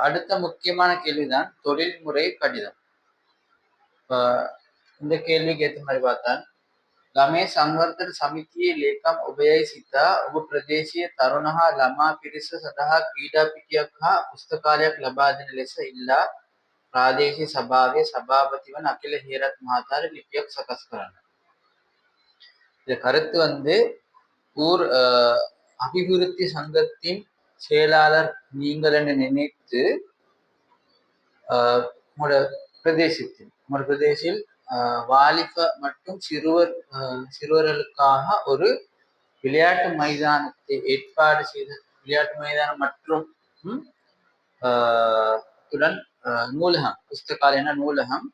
அடுத்த முக்கியமான கேள்விதான் தொழில்முறை கடிதம். இந்த கேள்விக்கு ஏற்ற மாதிரி பார்த்தா ළමේ සංවර්ධන සමිතියේ ලේකම් ඔබයයි සිතා ඔබ ප්‍රදේශීය තරුණ හා ළමා පිරිස සඳහා ක්‍රීඩා පිටියක් හා පුස්තකාලයක් ලබා දෙන ලෙස அகில ஹீரத் மஹாதார் லிபிයක් සකස් இந்த கருத்து வந்து ஊர் அபிவிருத்தி சங்கத்தின் செயலாளர் நீங்கள் என்று நினைத்து உங்களோட பிரதேசத்தில் உங்களோட பிரதேசில் வாலிப மற்றும் சிறுவர் சிறுவர்களுக்காக ஒரு விளையாட்டு மைதானத்தை ஏற்பாடு செய்த விளையாட்டு மைதானம் மற்றும் துடன் நூலகம் புஸ்தகாலயன நூலகம்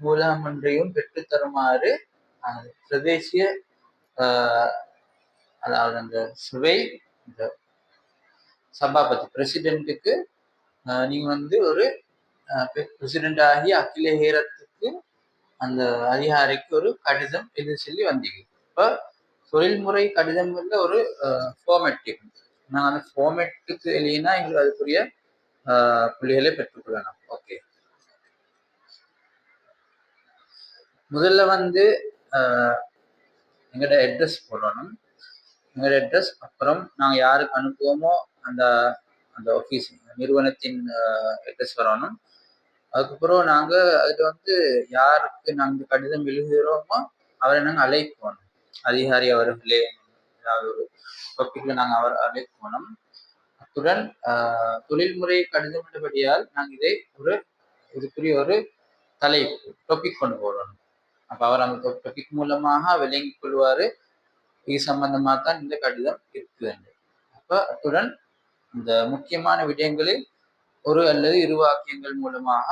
நூலகம் ஒன்றையும் பெற்றுத்தருமாறு பிரதேசிய அதாவது அந்த சுவை இந்த சபாபதி. பிரசிடென்ட்டுக்கு நீங்க வந்து ஒரு பிரசிடென்ட் ஆகி அகில ஹேரத்துக்கு அந்த அதிகாரிக்கு ஒரு கடிதம் எழுதி சொல்லி வந்தீங்க. இப்போ தொழில்முறை கடிதம் வந்து ஒரு ஃபார்மேட் நாங்கள் அந்த ஃபார்மேட்டுக்கு எழுதினா எங்களுக்கு அதுக்குரிய புள்ளிகளை பெற்றுக்கொள்ளலாம் ஓகே முதல்ல வந்து எங்களோட அட்ரஸ் போடணும். எங்களோட அட்ரஸ் அப்புறம் நாங்கள் யாருக்கு அனுப்புவோமோ அந்த அந்த ஆஃபீஸ் நிறுவனத்தின் அட்ரஸ் வரணும். அதுக்கப்புறம் நாங்கள் அதில் வந்து யாருக்கு நாங்கள் கடிதம் எழுதுகிறோமோ அவரை நாங்கள் அழைப்போம். அதிகாரி அவர்களே ஏதாவது ஒரு டாப்பிக்கில் நாங்கள் அவர் அழைப்போம். அத்துடன் தொழில்முறை கடிதம் என்றபடியால் நாங்கள் இதை ஒரு இதுக்குரிய ஒரு தலைப்பு டாபிக் கொண்டு போடணும் அப்போ அவர் அந்த டாபிக் மூலமாக விளங்கிக் கொள்வார். இது சம்பந்தமாக தான் இந்த கடிதம் இருக்குது அப்போ அத்துடன் இந்த முக்கியமான விடயங்களில் ஒரு அல்லது இரு வாக்கியங்கள் மூலமாக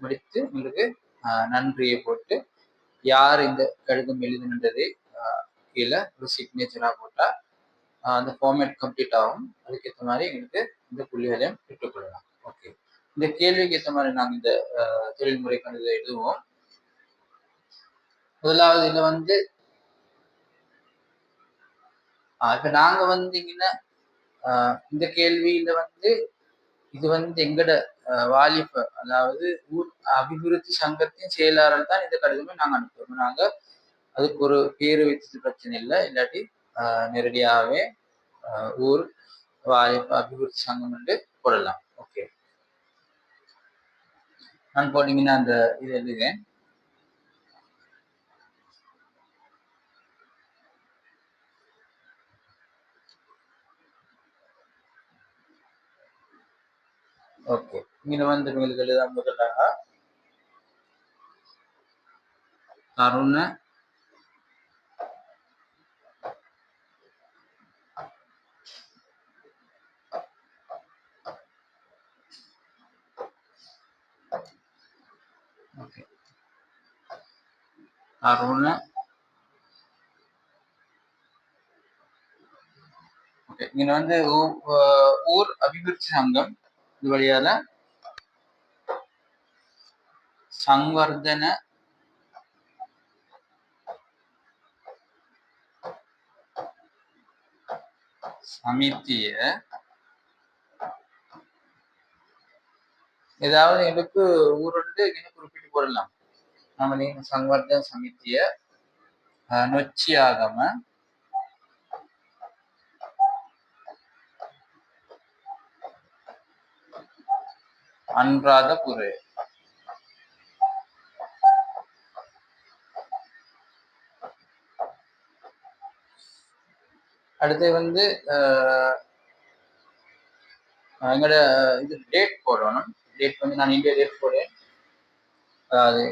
முடித்து உங்களுக்கு நன்றியை போட்டு யார் இந்த கடிதம் எழுதுனதை கீழே ஒரு சிக்னேச்சராக போட்டால் அந்த ஃபார்மேட் கம்ப்ளீட் ஆகும். அதுக்கேற்ற மாதிரி எங்களுக்கு இந்த புள்ளிகளையும் பெற்றுக்கொள்ளலாம் ஓகே இந்த கேள்விக்கு ஏற்ற மாதிரி நாங்கள் இந்த தொழில்முறை கணிதம் எழுதுவோம். முதலாவது இதில் வந்து இப்போ நாங்கள் வந்தீங்கன்னா இந்த கேள்வியில வந்து இது வந்து எங்கட வாலிப அதாவது ஊர் அபிவிருத்தி சங்கத்தின் செயலாளர் தான் இந்த கடிதமே நாங்கள் அனுப்புறோம். நாங்கள் அதுக்கு ஒரு பேரு வைத்தது பிரச்சனை இல்லை. இல்லாட்டி நேரடியாகவே ஊர் வாலிப அபிவிருத்தி சங்கம் என்று போடலாம். ஓகே நான் போனீங்கன்னா அந்த இது எழுதுகிறேன். ஓகே இங்கே வந்து உங்களுக்கு எழுத முதலாக தருண ஓகே தருண ஓகே இங்க வந்து ஊர் அபிவிருத்தி சங்கம் இது வழியால சங்வர்தன சமித்திய ஏதாவது எனக்கு ஊருண்டு நீங்க குறிப்பிட்டு போடலாம். நம்ம நீங்க சங்வர்தன சமித்திய நொச்சி ஆகம அன்றாதபுரு அடுத்து வந்து எங்களோட இது டேட் போடணும். டேட் வந்து நான் இந்தியா டேட் போடுறேன். அதாவது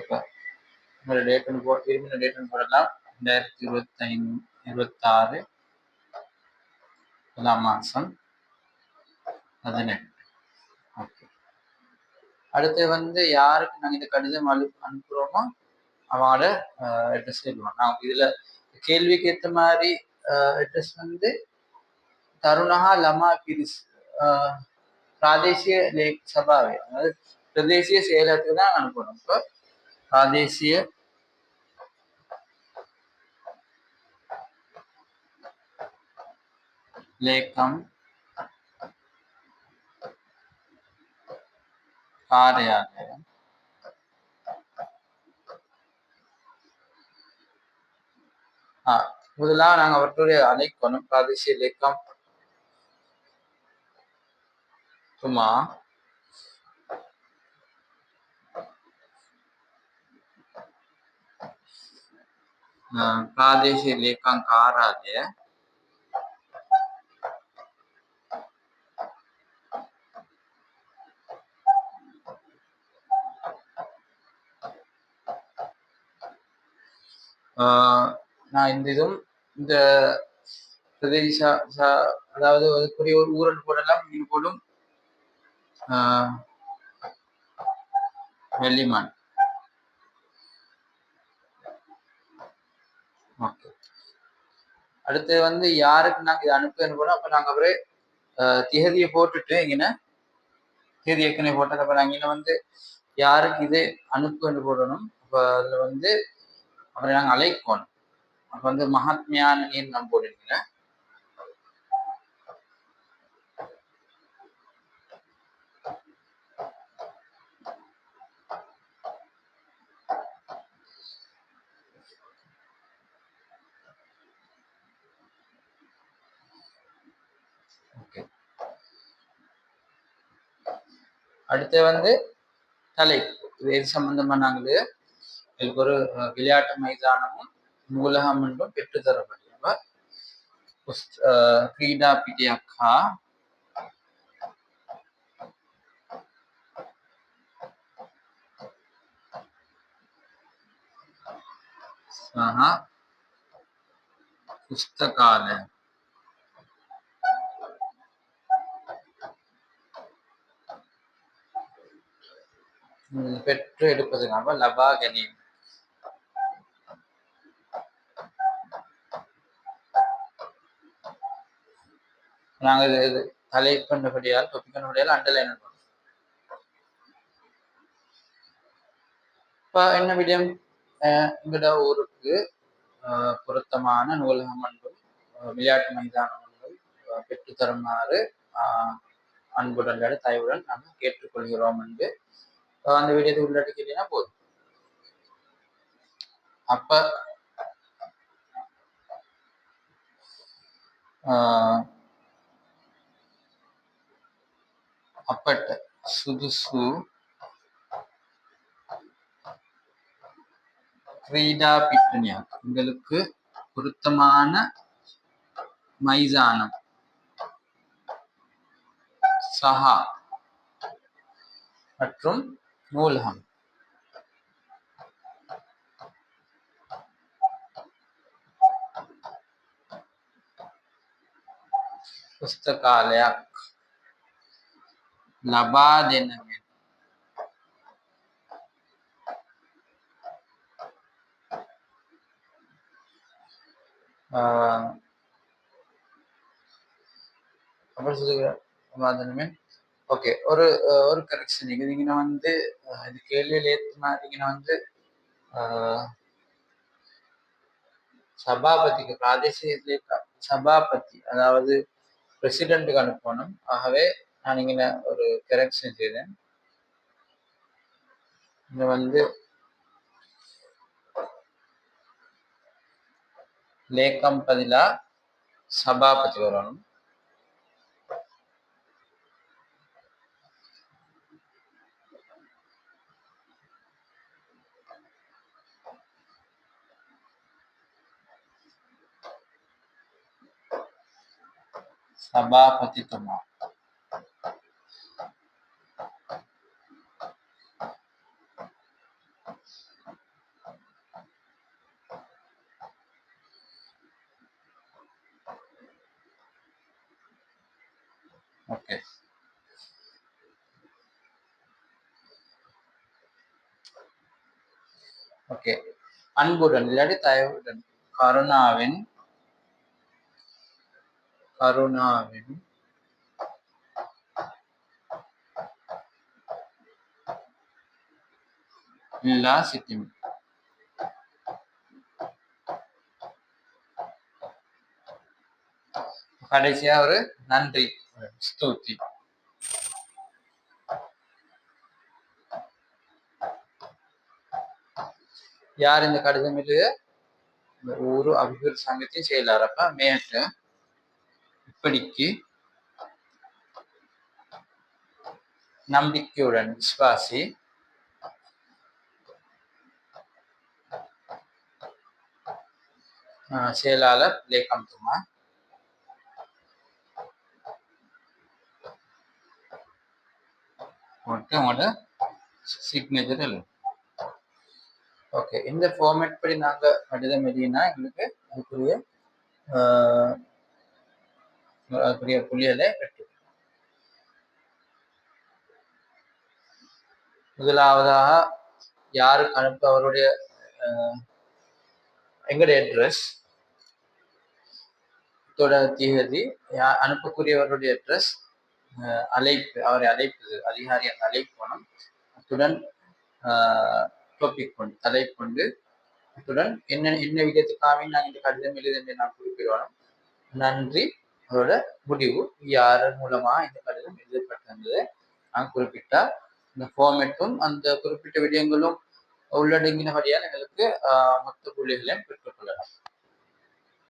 எங்களோட டேட் ஒன்று போ விரும்பின டேட் ஒன்று போடலாம். ரெண்டாயிரத்தி இருபத்தைந்து இருபத்தாறு மாதம் பதினெட்டு. அடுத்து வந்து யாருக்கு நாங்கள் இந்த கடிதம் அனு அனுப்புகிறோமோ அவங்களோட அட்ரஸ் எழுதுவோம் நான் இதில் கேள்விக்கு ஏற்ற மாதிரி அட்ரஸ் வந்து தருணஹா லமா பிரிஸ் பிராதேசிய லேக் சபாவே அதாவது பிரதேசிய செயலகத்துக்கு தான் அனுப்பணும் இப்போ பிராதேசிய லேக்கம் காதையாக முதலா நாங்க அவர்களுடைய அழைக்கணும் பிராதேசிய இலக்கம். சும்மா. பிராதேசிய இலக்கம் காராதே. நான் இந்த இதுவும் இந்த பிரதேச அதாவது அதுக்குரிய ஒரு ஊரல் போடலாம் இது போடும். வெள்ளிமான். ஓகே. அடுத்து வந்து யாருக்கு நாங்கள் இதை அனுப்புன்னு போனோம் அப்போ நாங்கள் அவரே திகதியை போட்டுட்டு இங்கே தேதி ஏற்கனவே போட்டது நாங்கள் இங்கே வந்து யாருக்கு இது அனுப்புன்னு போடணும். அப்போ அதில் வந்து அப்புறம் நாங்கள் அலைக்கோன் அப்போ வந்து மகாத்மியான நீர் நம்ம போட்டுருக்கீங்க. அடுத்து வந்து தலை இது சம்பந்தமா நாங்களே இதுக்கு ஒரு விளையாட்டு மைதானமும் நூலகம் என்றும் பெற்றுத்தரப்பட்டவர் கிரீடா பிடியக்கா सह पुस्तकालय பெற்று எடுப்பதுக்காக லபா கனீம் நாங்கள் இது தலை பண்ணபடியால் தொப்பி பண்ணபடியால் அண்டர்லைன் பண்ணுவோம் இப்போ என்ன விடியம்? எங்கட ஊருக்கு பொருத்தமான நூலகம் ஒன்றும் விளையாட்டு மைதானம் ஒன்றும் பெற்றுத்தருமாறு அன்புடன் தயவுடன் நாங்கள் கேட்டுக்கொள்கிறோம் என்று அந்த வீடியோ உள்ளாட்டி போதும். அப்ப அப்பட்ட சுதுசு. கிரீடா பிட்டனியாக் உங்களுக்கு பொருத்தமான மைதானம். சஹா. மற்றும் நூலகம். புஸ்தகாலயா? லபாத் என்ன அப்புறம் ஓகே ஒரு ஒரு கரெக்ஷன் இங்கே நீங்கள் வந்து இது கேள்வியில் ஏற்றினா நீங்கள் வந்து சபாபதிக்கு பிராதேசிக சபாபதி அதாவது பிரசிடென்ட்டுக்கு அனுப்பணும் ஆகவே நான் இங்கே ஒரு கரெக்ஷன் செய்தேன் இங்கே வந்து லேக்கம் பதிலாக சபாபதி வரணும். சபாபதி துமா ஓகே. அன்புடன் இல்லாட்டி தயவுடன். கருணாவின். கருணாவின். எல்லா சித்திம். கடைசியா ஒரு நன்றி ஸ்தூத்தி யார் இந்த கடிதம் எழுத இந்த ஊரு அபிவிருத்தி சங்கத்தின் செயலாளப்ப மேட்டு. இப்படிக்கு நம்பிக்கையுடன் விசுவாசி. செயலாளர் லேகம் துமா உங்களோட சிக்னேச்சர் இல்லை ஓகே இந்த ஃபார்மேட் படி நாங்கள் கடிதம் எழுதினா எங்களுக்கு அதுக்குரிய ஆஹ், அதுக்குரிய புள்ளியலை வெற்றி முதலாவதாக யாருக்கு அனுப்ப அவருடைய எங்களுடைய அட்ரஸ் தொடர் தேதி அனுப்பக்கூடியவருடைய அட்ரஸ் அழைப்பு அவரை அழைப்பது அதிகாரி அந்த அழைப்பணும் அத்துடன் டாபிக் கொண்டு தலை கொண்டு அத்துடன் என்ன என்ன விதத்துக்காக நான் இந்த கடிதம் எழுது என்று நான் குறிப்பிடுவோம் நன்றி. அதோட முடிவு யார் மூலமா இந்த கடிதம் எழுதப்பட்டிருந்தது. நான் குறிப்பிட்டால் இந்த ஃபார்மேட்டும் அந்த குறிப்பிட்ட விடயங்களும் உள்ளடங்கினபடியால் எங்களுக்கு மொத்த புள்ளிகளையும் பெற்றுக்கொள்ளலாம்